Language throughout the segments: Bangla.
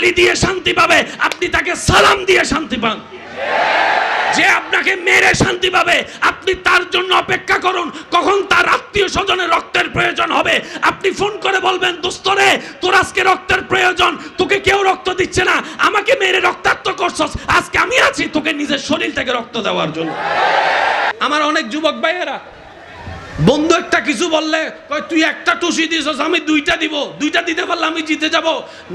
গালি দিয়ে শান্তি পাবে, আপনি তাকে সালাম দিয়ে শান্তি পান। যে আপনাকে মেরে শান্তি পাবে, আপনি তার জন্য অপেক্ষা করুন, কখন তার আত্মীয় স্বজনের রক্তের প্রয়োজন হবে। আপনি ফোন করে বলবেন, দোস্তরে, তোর আজকে রক্তের প্রয়োজন, তোকে কেউ রক্ত দিচ্ছে না, আমাকে মেরে রক্তাক্ত করছস, আজকে আমি আছি, তোকে নিজের শরীর থেকে রক্ত দেওয়ার জন্য। আমার অনেক যুবক ভাইয়েরা বন্ধু, একটা কিছু বললে, কয়, তুই একটা টুসি দিছস আমি দুইটা দিব। দুইটা দিতে পারলে আমি জিতে যাব।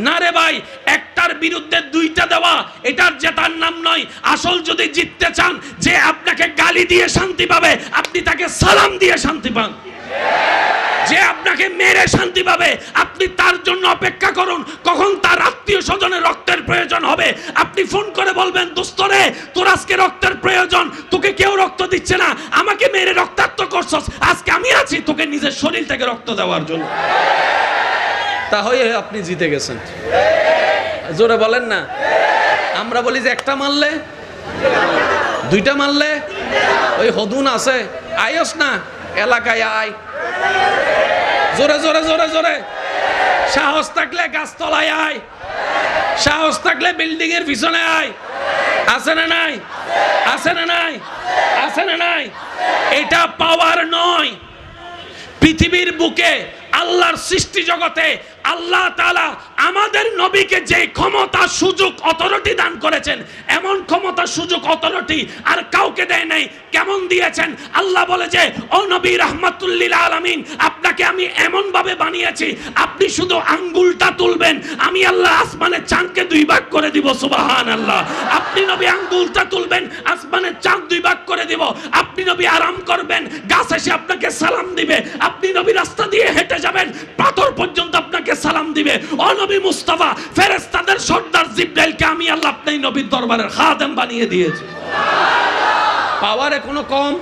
না রে ভাই, একটার বিরুদ্ধে দুইটা দেওয়া, এটার জেতার নাম নয়। আসল যদি জিততে চান, যে আপনাকে গালি দিয়ে শান্তি পাবে, আপনি তাকে সালাম দিয়ে শান্তি পান। যে আপনাকে মেরে শান্তি পাবে, আপনি তার জন্য অপেক্ষা করুন। কখন তার আত্মীয় স্বজনের রক্তের প্রয়োজন হবে? আপনি ফোন করে বলবেন, দোস্তরে, তোর আজকে রক্তের প্রয়োজন। তোকে কেউ রক্ত দিচ্ছে না। আমাকে মেরে রক্তাক্ত করছস। আজকে আমি আছি তোকে নিজের শরীর থেকে রক্ত দেওয়ার জন্য। তাহলে আপনি জিতে গেছেন। জোরে বলেন না। আমরা বলি যে একটা মারলে, দুইটা মারলে, ওই হদুন আছে। আয়স না, এলাকায় আয়। জোরে জোরে জোরে জোরে। সাহস থাকলে গাছতলায় আয়। সাহস থাকলে বিল্ডিং এর পিছনে আয়। আছে না নাই? আছে না নাই? আছে না নাই? এটা পাওয়ার নয়। পৃথিবীর বুকে আল্লাহর সৃষ্টি জগতে আল্লাহ তাআলা আমাদের নবীকে যে ক্ষমতা, সুযোগ অথরিটি দান করেছেন, এমন ক্ষমতা, সুযোগ অথরিটি আর কাউকে দেয় নাই, কেমন দিয়েছেন? আল্লাহ বলে যে, ও নবী রহমাতুল্লিল আলামিন, আপনাকে আমি এমন ভাবে বানিয়েছি, আপনি শুধু আঙ্গুলটা তুলবেন, আমি আল্লাহ আসমানের চাঁদকে দুই ভাগ করে দিব সুবাহান আল্লাহ আপনি নবী আঙ্গুলটা তুলবেন, আসমানের চাঁদ দুই ভাগ করে দিব, আপনি নবী আরাম করবেন, গাছ এসে আপনাকে সালাম দিবে, আপনি নবী রাস্তা দিয়ে হেঁটে যাবেন, পাথর পর্যন্ত আপনাকে সালাম দিবে। ও নবী মুস্তাফা, ফেরেশতাদের সর্দার জিব্রাইলকে আমি আল্লাহ আপনি নবীর দরবারের খাদেম বানিয়ে দিয়েছি। পাওয়ারে কোনো কম?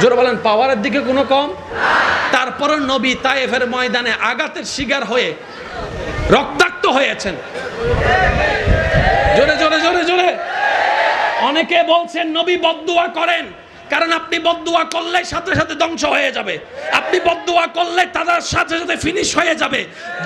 জোরে বলেন, পাওয়ারের দিকে কোনো কম? তারপরে নবী তায়েফের ময়দানে আঘাতের শিকার হয়ে রক্তাক্ত হয়েছেন। জোরে জোরে জোরে জোরে। অনেকে বলছেন, নবী বদদুয়া করেন। কারণ আপনি বদুয়া করলে সাথে সাথে ধ্বংস হয়ে যাবে। আপনি বদুয়া করলে তাদের সাথে সাথে ফিনিশ হয়ে যাবে।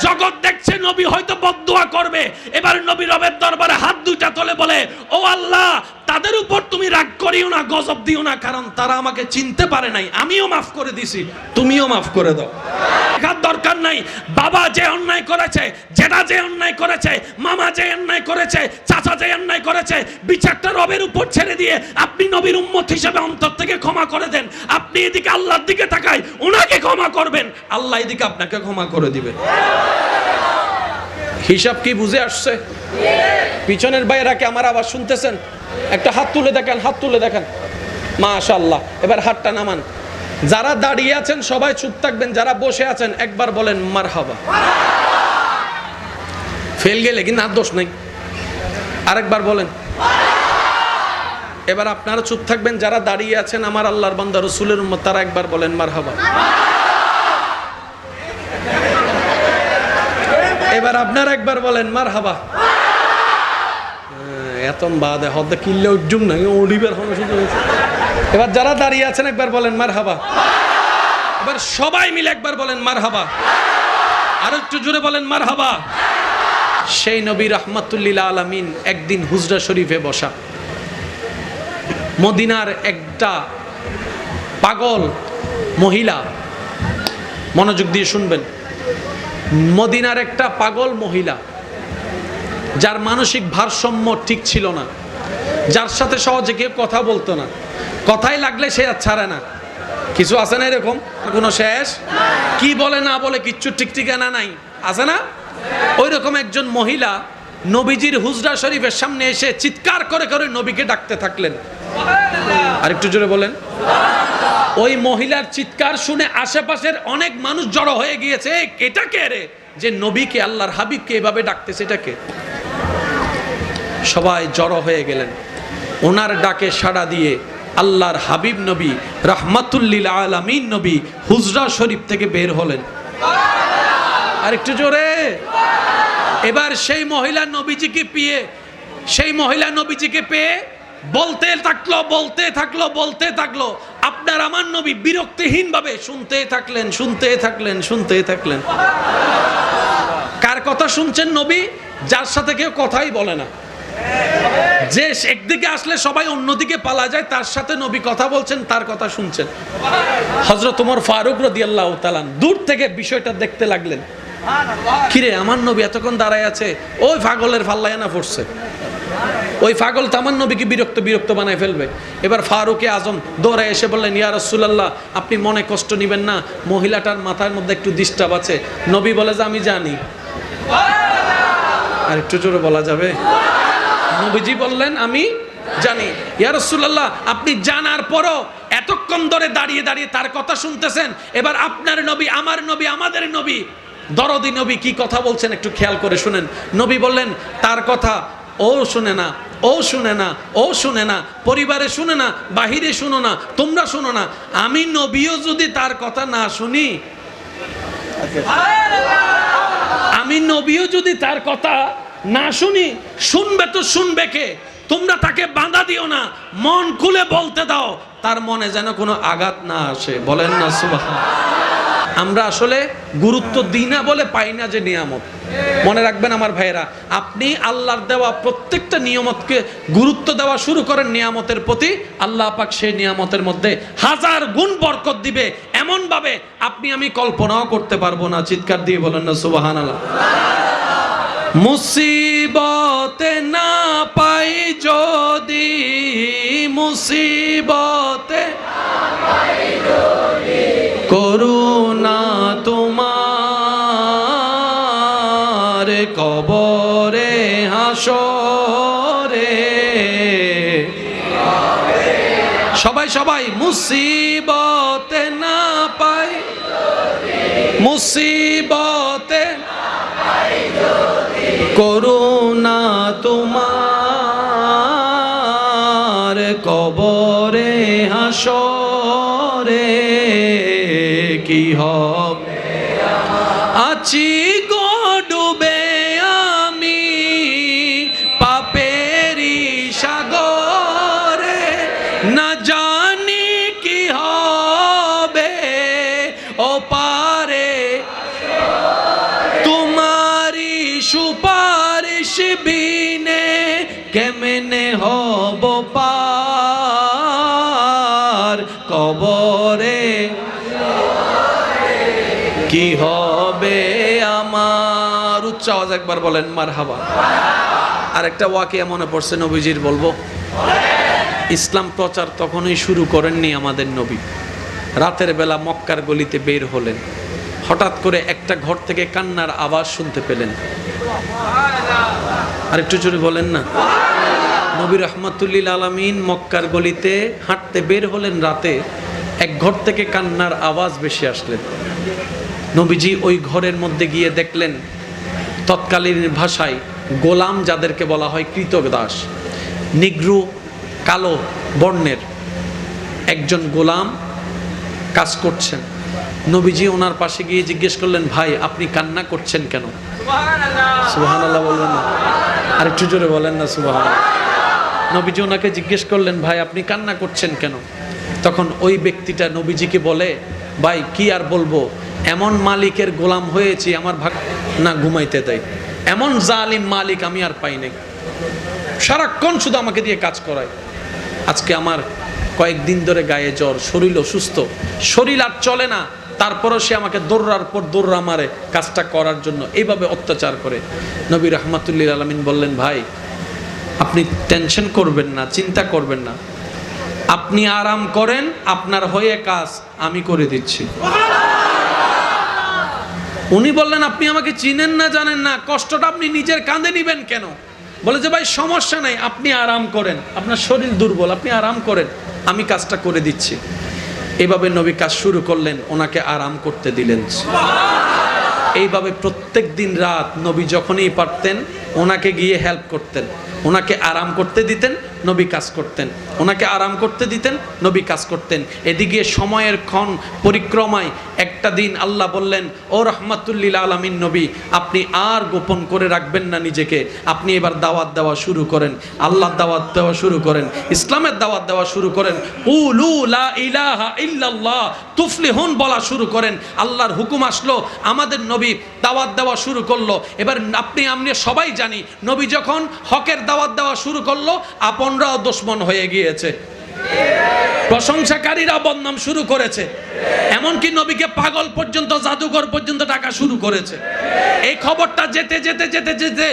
জগৎ দেখছে, নবী হয়তো বদুয়া করবে। এবার নবী রবের দরবারে হাত দুইটা তোলে বলে, ও আল্লাহ, তাদের উপর তুমি রাগ করিও না, গজব দিও না, কারণ তারা আমাকে চিনতে পারে নাই। আমিও মাফ করে দিছি, তুমিও মাফ করে দাও। দেখার দরকার নাই? বাবা যে অন্যায় করেছে, জেঠা যে অন্যায় করেছে, মামা যে অন্যায় করেছে, চাচা যে অন্যায় করেছে, বিচারটা রবের উপর ছেড়ে দিয়ে আপনি নবীর উম্মত হিসেবে অন্তর থেকে ক্ষমা করে দেন। আপনি এদিকে আল্লাহর দিকে তাকাই ওনাকে ক্ষমা করবেন। আল্লাহ এদিকে আপনাকে ক্ষমা করে দিবে। হিসাব কি বুঝে আসছে? পিছনের বাইরা কি আমার আবার শুনতেছেন? একটা হাত তুলে দেখেন, হাত তুলে দেখেন। মাশাআল্লাহ, এবার হাতটা নামান। যারা দাঁড়িয়ে আছেন, সবাই চুপ থাকবেন, যারা বসে আছেন, একবার বলেন মার হাবা ফেল গেলে কিন্তু আর দোষ নাই। আরেকবার বলেন। এবার আপনারা চুপ থাকবেন, যারা দাঁড়িয়ে আছেন, আমার আল্লাহর বান্দা, রসুলের উম্মত, তারা একবার বলেন মার হাবা এবার আপনারা একবার বলেন মারহাবা। এত বাদে হদ্দে কিনলে উজ্জুম না ওডিবের হলো শুধু এবার যারা দাঁড়িয়ে আছেন, একবার বলেন মার হাবা এবার সবাই মিলে একবার বলেন মার হাবা আর একটু জোরে বলেন মার হাবা সেই নবী রহমাতুল্লিল আলমিন একদিন হুজরা শরীফে বসা। মদিনার একটা পাগল মহিলা, মনোযোগ দিয়ে শুনবেন। মদিনার একটা পাগল মহিলা যার মানসিক ভারসাম্য ঠিক ছিল না যার সাথে সহজে কেউ কথা বলতো না কথাই লাগলে সে আর ছাড়ে না। কিছু আছে না এরকম? কোনো শেষ? কি বলে না বলে কিচ্ছু ঠিক ঠিকানা নাই। আছে না? ওই রকম একজন মহিলা নবীজির হুজরা শরীফের সামনে এসে চিৎকার করে করে নবীকে ডাকতে থাকলেন। আরেকটু জোরে বলেন। ওই মহিলার চিৎকার শুনে আশেপাশের অনেক মানুষ জড়ো হয়ে গিয়েছে "এই, এটা কে রে? যে নবীকে আল্লাহর হাবিবকে এভাবে ডাকতেছে এটাকে সবাই জড়ো হয়ে গেলেন। ওনার ডাকে সাড়া দিয়ে আল্লাহর হাবিব নবী, রাহমাতুল্লিল আলামিন নবী হুজরা শরীফ থেকে বের হলেন। আর একটু জোরে। এবার সেই মহিলা নবীজিকে পেয়ে, সেই মহিলা নবীজিকে পেয়ে বলতে থাকল বলতে থাকল বলতে থাকল। আপনার আমার নবী বিরক্তিহীন ভাবে শুনতে থাকলেন শুনতে থাকলেন শুনতে থাকলেন। কার কথা শুনছেন নবী? যার সাথে কেউ কথাই বলে না। যে একদিকে আসলে সবাই অন্যদিকে পালা যায়, তার সাথে নবী কথা বলছেন, তার কথা শুনছেন। হজরত তোমার ফারুক রদি আল্লাহ তালান দূর থেকে বিষয়টা দেখতে লাগলেন। কিরে, আমার নবী এতক্ষণ দাঁড়ায় আছে, ওই পাগলের ফাল্লায় না পড়ছে? ওই পাগল তো আমার নবীকে বিরক্ত বিরক্ত বানায় ফেলবে। এবার ফারুকে আজম দৌড়ে এসে বললেন, ইয়া রসুল্লাহ আপনি মনে কষ্ট নেবেন না, মহিলাটার মাথার মধ্যে একটু ডিস্টার্ব আছে। নবী বলে, যে আমি জানি। আর একটু জোরে বলা যাবে? নবীজি বললেন, আমি জানি। ইয়া রাসূলুল্লাহ, আপনি জানার পরও এতক্ষণ ধরে দাঁড়িয়ে দাঁড়িয়ে তার কথা শুনতেছেন। এবার আপনার নবী, আমার নবী, আমাদের নবী, দরদি নবী কি কথা বলছেন একটু খেয়াল করে শুনেন। নবী বললেন, তার কথা ও শুনে না, ও শুনে না, ও শুনে না, পরিবারে শুনে না, বাহিরে শুনো না, তোমরা শুনো না। আমি নবীও যদি তার কথা না শুনি, আমি নবীও যদি তার কথা না শুনি, শুনবে তো শুনবে কে? তোমরা তাকে বাধা দিও না, মন খুলে বলতে দাও, তার মনে যেন কোনো আঘাত না আসে। বলেন না সুবাহ আমরা আসলে গুরুত্ব দিই না বলে পাই না যে নিয়ামত। মনে রাখবেন আমার ভাইয়েরা, আপনি আল্লাহর দেওয়া প্রত্যেকটা নিয়ামতকে গুরুত্ব দেওয়া শুরু করেন নিয়ামতের প্রতি, আল্লাহ পাক সেই নিয়ামতের মধ্যে হাজার গুণ বরকত দিবে। এমন ভাবে আপনি আমি কল্পনাও করতে পারব না। চিৎকার দিয়ে বলেন না সুবাহান আল্লাহ মুসিবতে না পাই যদি, মুসিবতে করুণা তোমার কবরে, হাসরে। সবাই সবাই, মুসিবতে না পাই মুসিবতে করুণা তোমার কবরে হাসরে কি হবে কবরে। কি হবে আমার? উচ্চ আওয়াজ একবার বলেন মার হাবা আর একটা ওয়াকিয়া মনে পড়ছে নবীজির, বলব। ইসলাম প্রচার তখনই শুরু করেননি আমাদের নবী। রাতের বেলা মক্কার গলিতে বের হলেন। হঠাৎ করে একটা ঘর থেকে কান্নার আওয়াজ শুনতে পেলেন। আর একটু জোরে বলেন না। নবী রহমাতুল্লিল আলমিন মক্কার গলিতে হাঁটতে বের হলেন রাতে এক ঘর থেকে কান্নার আওয়াজ বেশি আসলেন। নবীজি ওই ঘরের মধ্যে গিয়ে দেখলেন তৎকালীন ভাষায় গোলাম যাদেরকে বলা হয় কৃতদাস নিগ্রু কালো বর্ণের একজন গোলাম কাজ করছেন। নবীজি ওনার পাশে গিয়ে জিজ্ঞেস করলেন ভাই আপনি কান্না করছেন কেন? সুবাহান আল্লাহ বলবেন না। আর একটু জোরে বলেন না সুবাহান নবীজি ওনাকে জিজ্ঞেস করলেন, ভাই, আপনি কান্না করছেন কেন? তখন ওই ব্যক্তিটা নবীজিকে বলে, ভাই, কি আর বলব? এমন মালিকের গোলাম হয়েছি, আমার ভাগ না, ঘুমাইতে দেয়। এমন জালিম মালিক আমি আর পাই নাই। সারাক্ষণ শুধু আমাকে দিয়ে কাজ করায়। আজকে আমার কয়েকদিন ধরে গায়ে জ্বর, শরীর অসুস্থ। শরীর আর চলে না, তারপরও সে আমাকে দৌড়ার পর দৌড়া মারে কাজটা করার জন্য। এইভাবে অত্যাচার করে। নবী রহমাতুল্লিল আলমিন বললেন, ভাই আপনি টেনশন করবেন না, চিন্তা করবেন না। আপনি আরাম করেন, আপনার হয়ে কাজ আমি করে দিচ্ছি। উনি বললেন, আপনি আমাকে চিনেন না, জানেন না, কষ্টটা আপনি নিজের কাঁধে নিবেন কেন? বলে যে, ভাই, সমস্যা নাই, আপনি আরাম করেন, আপনার শরীর দুর্বল, আপনি আরাম করেন, আমি কাজটা করে দিচ্ছি। এভাবে নবী কাজ শুরু করলেন, ওনাকে আরাম করতে দিলেন। এইভাবে প্রত্যেক দিন রাত নবী যখনই পারতেন, ওনাকে গিয়ে হেল্প করতেন। ওনাকে আরাম করতে দিতেন, নবী কাজ করতেন। ওনাকে আরাম করতে দিতেন, নবী কাজ করতেন। এদিকে সময়ের ক্ষণ পরিক্রমায় একটা দিন আল্লাহ বললেন, ও রহমাতুল্লিল আলমিন নবী, আপনি আর গোপন করে রাখবেন না নিজেকে। আপনি এবার দাওয়াত দেওয়া শুরু করেন। আল্লাহর দাওয়াত দেওয়া শুরু করেন। ইসলামের দাওয়াত দেওয়া শুরু করেন। উলু লা ইলাহা বলা শুরু করেন। আল্লাহর হুকুম আসলো, আমাদের নবী নবী দাওয়াত দেওয়া শুরু করল। এবার আপনি আমি সবাই জানি, নবী যখন হকের দাওয়াত দেওয়া শুরু করল আপনরাও দুশ্মন হয়ে গিয়েছে। প্রশংসাকারীরা বদনাম শুরু করেছে। এমনকি নবীকে পাগল পর্যন্ত, জাদুঘর পর্যন্ত ডাকা শুরু করেছে। এই খবরটা যেতে যেতে যেতে যেতে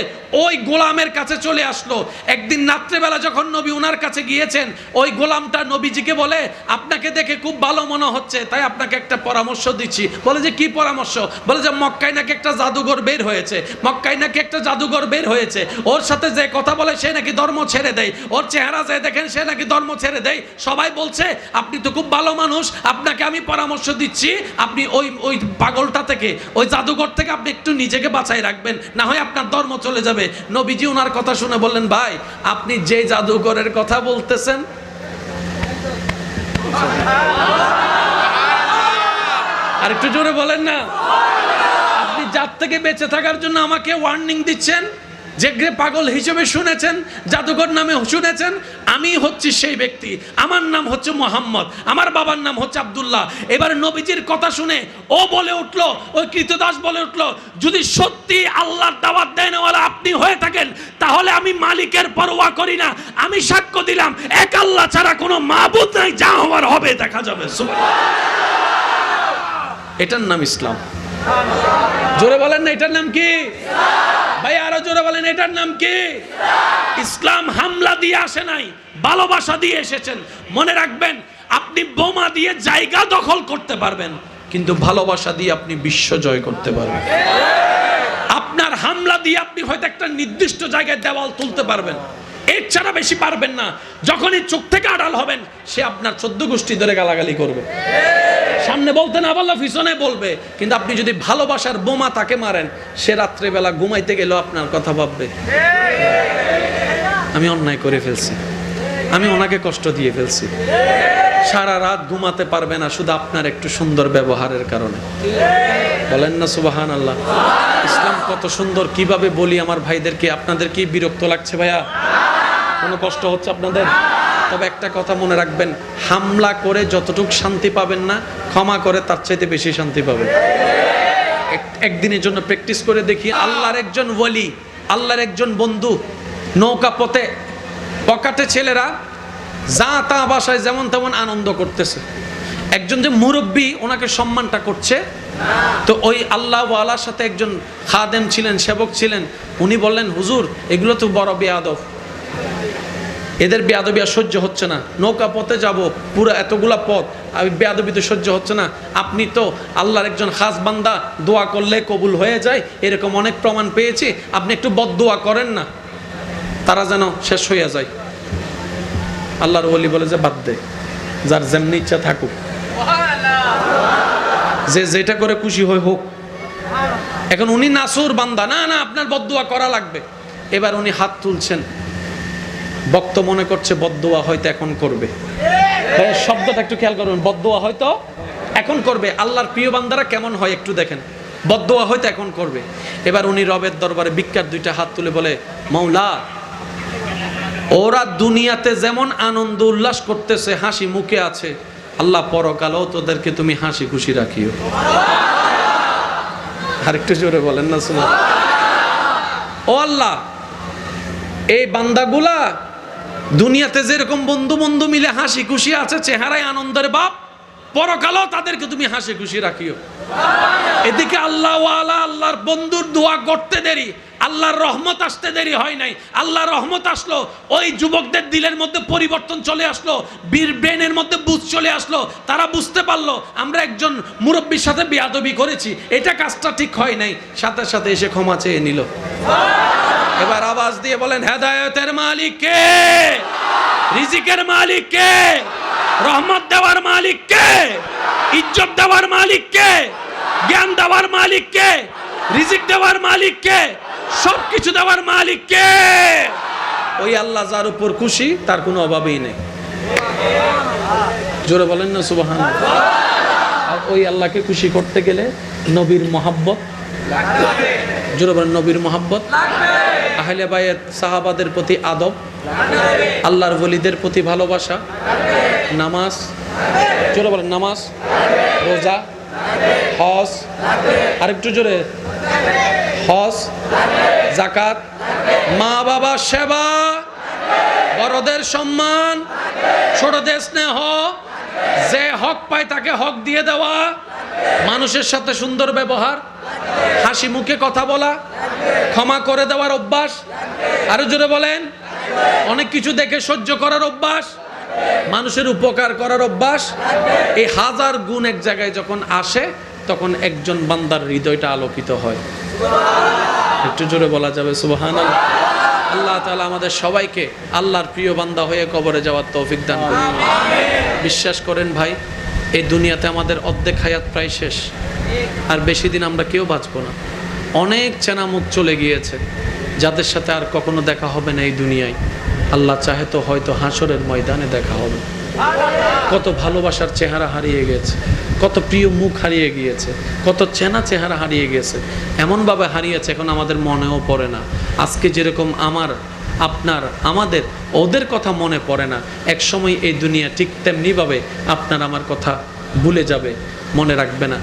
ওই গোলামের কাছে চলে আসলো। একদিন রাত্রেবেলা যখন নবী ওনার কাছে গিয়েছেন, ওই গোলামটা নবীজিকে বলে, আপনাকে দেখে খুব ভালো মনে হচ্ছে, তাই আপনাকে একটা পরামর্শ দিচ্ছি। বলে যে, কি পরামর্শ? বলে যে, মক্কায় নাকি একটা জাদুঘর বের হয়েছে, মক্কায় নাকি একটা জাদুঘর বের হয়েছে। ওর সাথে যে কথা বলে, সে নাকি ধর্ম ছেড়ে দেয়। ওর চেহারা যে দেখেন, সে নাকি ধর্ম ছেড়ে দেয়। সবাই বলছে, আপনি তো খুব ভালো মানুষ, আপনাকে আমি পরামর্শ দিচ্ছি, আপনি ওই ওই পাগলটা থেকে, ওই জাদুঘর থেকে আপনি একটু নিজেকে বাঁচাই রাখবেন। না হয় আপনার ধর্ম চলে যাবে। নবীজি ওনার কথা শুনে বললেন, ভাই, আপনি যে জাদুঘরের কথা বলতেছেন, আর একটু জোরে বলেন না, আপনি যার থেকে বেঁচে থাকার জন্য আমাকে ওয়ার্নিং দিচ্ছেন যে পাগল হিসেবে শুনেছেন, জাদুঘর নামে শুনেছেন, আমি হচ্ছি সেই ব্যক্তি। আমার নাম হচ্ছে মোহাম্মদ, আমার বাবার নাম হচ্ছে আব্দুল্লাহ। এবার নবীজির কথা শুনে ও বলে উঠল, ওই কৃতদাস বলে উঠল, যদি সত্যি আল্লাহর দাওয়াত না আপনি হয়ে থাকেন, তাহলে আমি মালিকের পরোয়া করি না। আমি সাক্ষ্য দিলাম, এক আল্লাহ ছাড়া কোনো মাবুদ নাই, যা হওয়ার হবে দেখা যাবে। এটার নাম ইসলাম। জোরে বলেন না, এটার নাম কি? ভাই, আরও জোরে বলেন, এটার নাম কি? ইসলাম হামলা দিয়ে আসে নাই, ভালোবাসা দিয়ে এসেছেন। মনে রাখবেন, আপনি বোমা দিয়ে জায়গা দখল করতে পারবেন, কিন্তু ভালোবাসা দিয়ে আপনি বিশ্ব জয় করতে পারবেন। আপনার হামলা দিয়ে আপনি হয়তো একটা নির্দিষ্ট জায়গায় দেওয়াল তুলতে পারবেন। এর ছাড়া বেশি পারবেন না। যখনই চোখ থেকে আড়াল হবেন, সে আপনার চোদ্দ গোষ্ঠী ধরে গালাগালি করবে। সামনে বলতে না পারলে পিছনে বলবে। কিন্তু আপনি যদি ভালোবাসার বোমা তাকে মারেন, সে রাত্রেবেলা ঘুমাইতে গেলেও আপনার কথা ভাববে। আমি অন্যায় করে ফেলছি। আমি ওনাকে কষ্ট দিয়ে ফেলছি। সারা রাত ঘুমাতে পারবে না শুধু আপনার একটু সুন্দর ব্যবহারের কারণে। বলেন না সুবাহান আল্লাহ ইসলাম কত সুন্দর, কীভাবে বলি আমার ভাইদেরকে, আপনাদের কি বিরক্ত লাগছে ভাইয়া? কোনো কষ্ট হচ্ছে আপনাদের? তবে একটা কথা মনে রাখবেন, হামলা করে যতটুক শান্তি পাবেন না, ক্ষমা করে তার চাইতে বেশি শান্তি পাবেন। এক- একদিনের জন্য প্র্যাকটিস করে দেখি, আল্লাহর একজন ওয়ালি, আল্লাহর একজন বন্ধু, নৌকা পথে, পকাটে ছেলেরা যা তা বাসায় যেমন তেমন আনন্দ করতেছে। একজন যে মুরব্বী, ওনাকে সম্মানটা করছে। তো ওই আল্লাহ ওয়ালার সাথে একজন খাদেম ছিলেন, সেবক ছিলেন। উনি বললেন, হুজুর, এগুলো তো বড় বেয়াদব। এদের বেয়াদবি আর সহ্য হচ্ছে না। নৌকা পথে যাব, পুরো এতগুলা পথ আমি বেয়াদবি তো সহ্য হচ্ছে না। আপনি তো আল্লাহর একজন খাস বান্দা, দোয়া করলে কবুল হয়ে যায়, এরকম অনেক প্রমাণ পেয়েছি। আপনি একটু বদ দোয়া করেন না, তারা যেন শেষ হইয়া যায়। আল্লাহর ওলি বলে যে, বাদ দে, যার যেমনি ইচ্ছা থাকুক। যে যেটা করে খুশি হয়ে হোক। এখন উনি নাসুর বান্দা, না না, আপনার বদদোয়া করা লাগবে। এবার উনি হাত তুলছেন। বক্ত মনে করছে বদদোয়া হয়তো এখন করবে। শব্দটা একটু খেয়াল করুন। বদদোয়া হয়তো এখন করবে। আল্লাহর প্রিয় বান্দারা কেমন হয় একটু দেখেন। বদদোয়া হয়তো এখন করবে। এবার উনি রবের দরবারে বিখ্যাত দুইটা হাত তুলে বলে, মৌলা, ওরা দুনিয়াতে যেমন আনন্দ উল্লাস করতেছে, হাসি মুখে আছে। আল্লাহ পরকালেও তোদেরকে তুমি হাসি খুশি রাখিও। আরেকটু জোরে বলেন না শুনো ও আল্লাহ, এই বান্দাগুলা দুনিয়াতে যেরকম বন্ধু বন্ধু মিলে হাসি খুশি আছে, চেহারায় আনন্দের বাপ পরকালেও তাদেরকে তুমি হাসি খুশি রাখিও। এদিকে আল্লাহ আল্লাহর বন্ধুর দোয়া করতে দেরি, আল্লাহর রহমত আসতে দেরি হয় নাই। আল্লাহর রহমত আসলো, ওই যুবকদের দিলের মধ্যে পরিবর্তন চলে আসলো, বীর ব্রেনের মধ্যে বুঝ চলে আসলো, তারা বুঝতে পারল, আমরা একজন মুরব্বীর সাথে বেয়াদবি করেছি, এটা কাজটা ঠিক হয় নাই। সাথে সাথে এসে ক্ষমা চেয়ে নিল। এবার আওয়াজ দিয়ে বলেন, হেদায়তের মালিক কে? রিজিকের মালিক কে? রহমত দেওয়ার মালিক কে? ইজ্জত দেওয়ার মালিক কে? জ্ঞান দেওয়ার মালিক কে? রিজিক দেওয়ার মালিক কে? সব কিছু দেওয়ার মালিক কে? ওই আল্লাহ যার উপর খুশি, তার কোনো অভাবই নেই। জোরে বলেন না সুবাহান আর ওই আল্লাহকে খুশি করতে গেলে নবীর মহাব্বত, জোরে বলেন, নবীর মহাব্বত। আহলে বায়ের সাহাবাদের প্রতি আদব, আল্লাহর বলিদের প্রতি ভালোবাসা, নামাজ চলো বলেন, নামাজ, রোজা, হজ, আরেকটু জোরে, হজ জাকাত মা বাবা সেবা, বড়দের সম্মান, ছোটদের স্নেহ, যে হক পায় তাকে হক দিয়ে দেওয়া মানুষের সাথে সুন্দর ব্যবহার হাসি মুখে কথা বলা ক্ষমা করে দেওয়ার অভ্যাস আরও জোরে বলেন অনেক কিছু দেখে সহ্য করার অভ্যাস মানুষের উপকার করার অভ্যাস এই হাজার গুণ এক জায়গায় যখন আসে তখন একজন বান্দার হৃদয়টা আলোকিত হয়। একটু জোরে বলা যাবে সুবহান আল্লাহ তাআলা আমাদের সবাইকে আল্লাহর প্রিয় বান্দা হয়ে কবরে যাওয়ার তৌফিক দান করুন। বিশ্বাস করেন ভাই এই দুনিয়াতে আমাদের অর্ধেক হায়াত প্রায় শেষ। আর বেশি দিন আমরা কেউ বাঁচবো না। অনেক চেনা মুখ চলে গিয়েছে। যাদের সাথে আর কখনো দেখা হবে না এই দুনিয়ায়। আল্লাহ চাহে তো হয়তো হাসরের ময়দানে দেখা হবে। কত ভালোবাসার চেহারা হারিয়ে গেছে। কত প্রিয় মুখ হারিয়ে গিয়েছে। কত চেনা চেহারা হারিয়ে গেছে। এমনভাবে হারিয়েছে এখন আমাদের মনেও পড়ে না। আজকে যেরকম আমার আপনার, আমাদের, ওদের কথা মনে পড়ে না। একসময় এই দুনিয়া ঠিক তেমনিভাবে আপনার আমার কথা ভুলে যাবে, মনে রাখবে না।